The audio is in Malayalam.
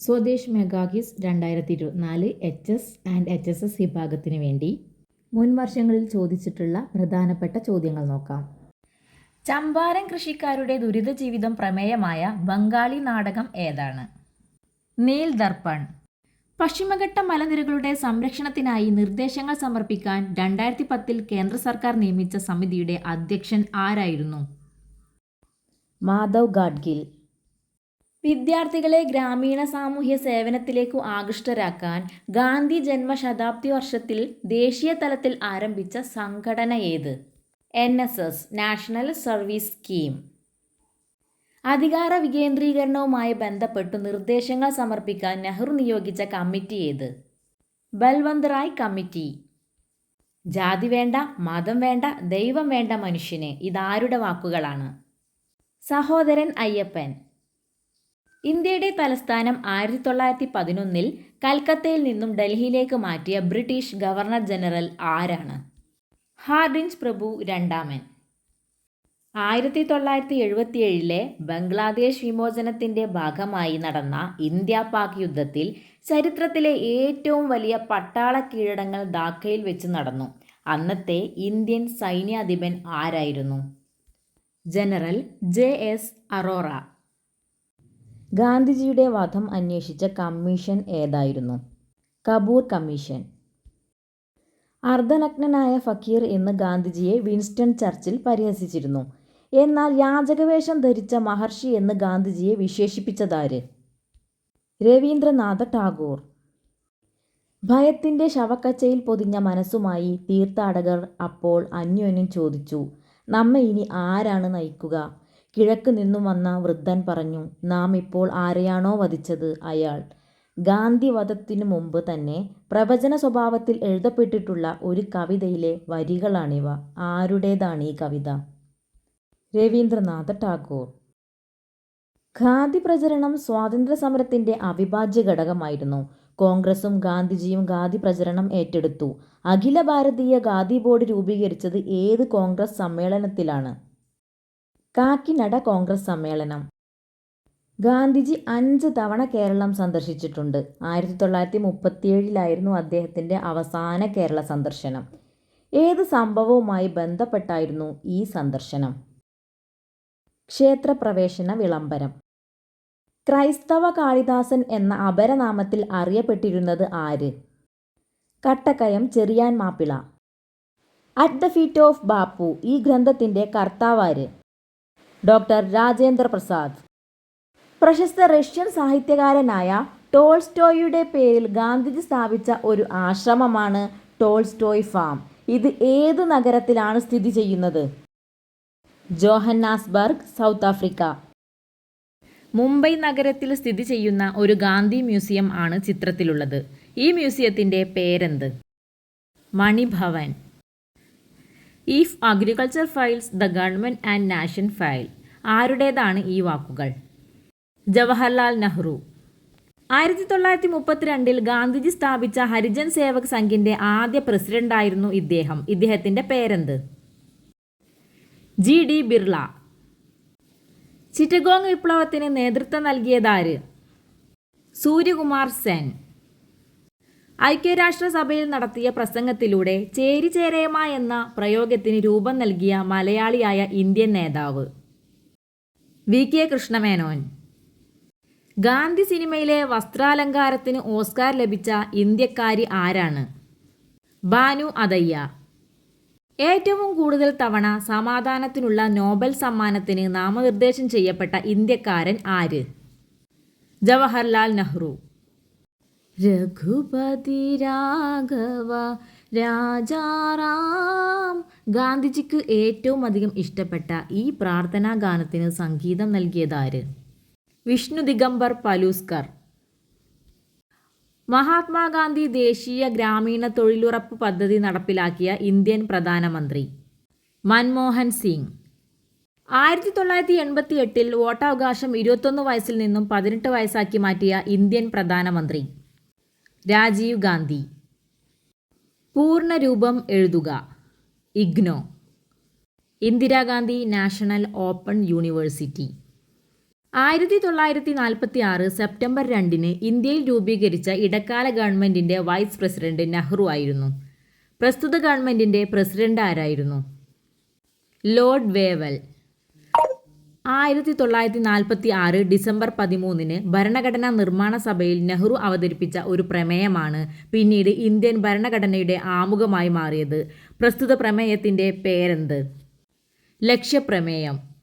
സ്വദേശ് മെഗാഗിസ് രണ്ടായിരത്തി ഇരുപത്തിനാല് H S and H S S വിഭാഗത്തിന് വേണ്ടി മുൻ വർഷങ്ങളിൽ ചോദിച്ചിട്ടുള്ള പ്രധാനപ്പെട്ട ചോദ്യങ്ങൾ നോക്കാം. ചമ്പാരൻ കൃഷിക്കാരുടെ ദുരിത ജീവിതം പ്രമേയമായ ബംഗാളി നാടകം ഏതാണ്? നീൽ ദർപ്പൺ. പശ്ചിമഘട്ട മലനിരകളുടെ സംരക്ഷണത്തിനായി നിർദ്ദേശങ്ങൾ സമർപ്പിക്കാൻ രണ്ടായിരത്തി പത്തിൽ കേന്ദ്ര സർക്കാർ നിയമിച്ച സമിതിയുടെ അധ്യക്ഷൻ ആരായിരുന്നു? മാധവ് ഗാഡ്ഗിൽ. വിദ്യാർത്ഥികളെ ഗ്രാമീണ സാമൂഹ്യ സേവനത്തിലേക്കു ആകൃഷ്ടരാക്കാൻ ഗാന്ധി ജന്മശതാബ്ദി വർഷത്തിൽ ദേശീയ തലത്തിൽ ആരംഭിച്ച സംഘടന ഏത് N S S national service scheme. അധികാര വികേന്ദ്രീകരണവുമായി ബന്ധപ്പെട്ടു നിർദ്ദേശങ്ങൾ സമർപ്പിക്കാൻ നെഹ്റു നിയോഗിച്ച കമ്മിറ്റി ഏത് ബൽവന്ത് റായ് കമ്മിറ്റി. ജാതി വേണ്ട മതം വേണ്ട ദൈവം വേണ്ട മനുഷ്യന് ഇതാരുടെ വാക്കുകളാണ്. സഹോദരൻ അയ്യപ്പൻ. ഇന്ത്യയുടെ തലസ്ഥാനം ആയിരത്തി തൊള്ളായിരത്തി പതിനൊന്നിൽ കൽക്കത്തയിൽ നിന്നും ഡൽഹിയിലേക്ക് മാറ്റിയ ബ്രിട്ടീഷ് ഗവർണർ ജനറൽ ആരാണ്? ഹാർഡിൻസ് പ്രഭു രണ്ടാമൻ. ആയിരത്തി തൊള്ളായിരത്തി എഴുപത്തിയേഴിലെ ബംഗ്ലാദേശ് വിമോചനത്തിന്റെ ഭാഗമായി നടന്ന ഇന്ത്യ പാക് യുദ്ധത്തിൽ ചരിത്രത്തിലെ ഏറ്റവും വലിയ പട്ടാള കീഴടങ്ങൾ ധാക്കയിൽ വെച്ച് നടന്നു. അന്നത്തെ ഇന്ത്യൻ സൈന്യാധിപൻ ആരായിരുന്നു? General J S Arora. ഗാന്ധിജിയുടെ വധം അന്വേഷിച്ച കമ്മീഷൻ ഏതായിരുന്നു? കപൂർ കമ്മീഷൻ. അർദ്ധനഗ്നനായ ഫക്കീർ എന്ന് ഗാന്ധിജിയെ വിൻസ്റ്റൺ ചർച്ചിൽ പരിഹസിച്ചിരുന്നു. എന്നാൽ യാചകവേഷം ധരിച്ച മഹർഷി എന്ന് ഗാന്ധിജിയെ വിശേഷിപ്പിച്ചതാര്? രവീന്ദ്രനാഥ ടാഗോർ. ഭയത്തിന്റെ ശവക്കച്ചയിൽ പൊതിഞ്ഞ മനസ്സുമായി തീർത്ഥാടകർ അപ്പോൾ അന്യോന്യം ചോദിച്ചു നമ്മെ ഇനി ആരാണ് നയിക്കുക? കിഴക്ക് നിന്നും വന്ന വൃദ്ധൻ പറഞ്ഞു നാം ഇപ്പോൾ ആരെയാണോ വധിച്ചത്? അയാൾ ഗാന്ധി വധത്തിനു മുമ്പ് തന്നെ പ്രവചന സ്വഭാവത്തിൽ എഴുതപ്പെട്ടിട്ടുള്ള ഒരു കവിതയിലെ വരികളാണിവ. ആരുടേതാണ് ഈ കവിത? രവീന്ദ്രനാഥ ടാഗോർ ഖാദി പ്രചരണം സ്വാതന്ത്ര്യ സമരത്തിന്റെ അവിഭാജ്യ ഘടകമായിരുന്നു. കോൺഗ്രസും ഗാന്ധിജിയും ഖാദി പ്രചരണം ഏറ്റെടുത്തു. അഖില ഭാരതീയ ഖാദി ബോർഡ് രൂപീകരിച്ചത് ഏത് കോൺഗ്രസ് സമ്മേളനത്തിലാണ്? കാക്കിനട കോൺഗ്രസ് സമ്മേളനം. ഗാന്ധിജി അഞ്ച് തവണ കേരളം സന്ദർശിച്ചിട്ടുണ്ട്. ആയിരത്തി തൊള്ളായിരത്തി മുപ്പത്തിയേഴിലായിരുന്നു അദ്ദേഹത്തിന്റെ അവസാന കേരള സന്ദർശനം. ഏത് സംഭവവുമായി ബന്ധപ്പെട്ടായിരുന്നു ഈ സന്ദർശനം? ക്ഷേത്രപ്രവേശന വിളംബരം. ക്രൈസ്തവ കാളിദാസൻ എന്ന അപരനാമത്തിൽ അറിയപ്പെട്ടിരുന്നത് ആര്? Kattakkayam Cherian Mappila at the feet of Bapu ഈ ഗ്രന്ഥത്തിന്റെ കർത്താവാര്? ഡോക്ടർ രാജേന്ദ്ര പ്രസാദ്. പ്രശസ്ത റഷ്യൻ സാഹിത്യകാരനായ ടോൾസ്റ്റോയുടെ പേരിൽ ഗാന്ധിജി സ്ഥാപിച്ച ഒരു ആശ്രമമാണ് ടോൾസ്റ്റോയ് ഫാം. ഇത് ഏത് നഗരത്തിലാണ് സ്ഥിതി ചെയ്യുന്നത്? Johannesburg south Africa. മുംബൈ നഗരത്തിൽ സ്ഥിതി ചെയ്യുന്ന ഒരു ഗാന്ധി മ്യൂസിയം ആണ് ചിത്രത്തിലുള്ളത്. ഈ മ്യൂസിയത്തിന്റെ പേരെന്ത്? Mani Bhavan. If agriculture fails the government and nation fail ആരുടേതാണ് ഈ വാക്കുകൾ? ജവഹർലാൽ നെഹ്റു. ആയിരത്തി തൊള്ളായിരത്തി മുപ്പത്തിരണ്ടിൽ ഗാന്ധിജി സ്ഥാപിച്ച ഹരിജൻ സേവക് സംഘിന്റെ ആദ്യ പ്രസിഡന്റായിരുന്നു ഇദ്ദേഹം. ഇദ്ദേഹത്തിന്റെ പേരെന്ത്? G D Birla. ചിറ്റഗോങ് വിപ്ലവത്തിന് നേതൃത്വം നൽകിയതാര് സൂര്യകുമാർ സെൻ. ഐക്യരാഷ്ട്രസഭയിൽ നടത്തിയ പ്രസംഗത്തിലൂടെ ചേരിചേരയമ എന്ന പ്രയോഗത്തിന് രൂപം നൽകിയ മലയാളിയായ ഇന്ത്യൻ നേതാവ്. വി. കെ. കൃഷ്ണമേനോൻ. ഗാന്ധി സിനിമയിലെ വസ്ത്രാലങ്കാരത്തിന് ഓസ്കാർ ലഭിച്ച ഇന്ത്യക്കാരി ആരാണ്? ബാനു അതയ്യ. ഏറ്റവും കൂടുതൽ തവണ സമാധാനത്തിനുള്ള നോബൽ സമ്മാനത്തിന് നാമനിർദ്ദേശം ചെയ്യപ്പെട്ട ഇന്ത്യക്കാരൻ ആര്? ജവഹർലാൽ നെഹ്റു. രഘുപതി രാഘവ രാജാറാം. ഗാന്ധിജിക്ക് ഏറ്റവും അധികം ഇഷ്ടപ്പെട്ട ഈ പ്രാർത്ഥനാ ഗാനത്തിന് സംഗീതം നൽകിയതാര്? വിഷ്ണു ദിഗംബർ പലൂസ്കർ. മഹാത്മാഗാന്ധി ദേശീയ ഗ്രാമീണ തൊഴിലുറപ്പ് പദ്ധതി നടപ്പിലാക്കിയ ഇന്ത്യൻ പ്രധാനമന്ത്രി മൻമോഹൻ സിംഗ്. ആയിരത്തി തൊള്ളായിരത്തി എൺപത്തി എട്ടിൽ വോട്ടവകാശം ഇരുപത്തൊന്ന് വയസ്സിൽ നിന്നും പതിനെട്ട് വയസ്സാക്കി മാറ്റിയ ഇന്ത്യൻ പ്രധാനമന്ത്രി രാജീവ് ഗാന്ധി. പൂർണരൂപം എഴുതുക. IGNOU. Indira Gandhi national open university. ആയിരത്തി തൊള്ളായിരത്തി നാൽപ്പത്തി ആറ് സെപ്റ്റംബർ രണ്ടിന് ഇന്ത്യയിൽ രൂപീകരിച്ച ഇടക്കാല ഗവൺമെന്റിന്റെ വൈസ് പ്രസിഡന്റ് നെഹ്റു ആയിരുന്നു. പ്രസ്തുത ഗവൺമെന്റിന്റെ പ്രസിഡന്റ് ആരായിരുന്നു? Lord Wavell. ആയിരത്തി തൊള്ളായിരത്തി നാൽപ്പത്തി ആറ് ഡിസംബർ പതിമൂന്നിന് ഭരണഘടനാ നിർമ്മാണ സഭയിൽ നെഹ്റു അവതരിപ്പിച്ച ഒരു പ്രമേയമാണ് പിന്നീട് ഇന്ത്യൻ ഭരണഘടനയുടെ ആമുഖമായി മാറിയത്. പ്രസ്തുത പ്രമേയത്തിന്റെ പേരെന്ത്? ലക്ഷ്യപ്രമേയം.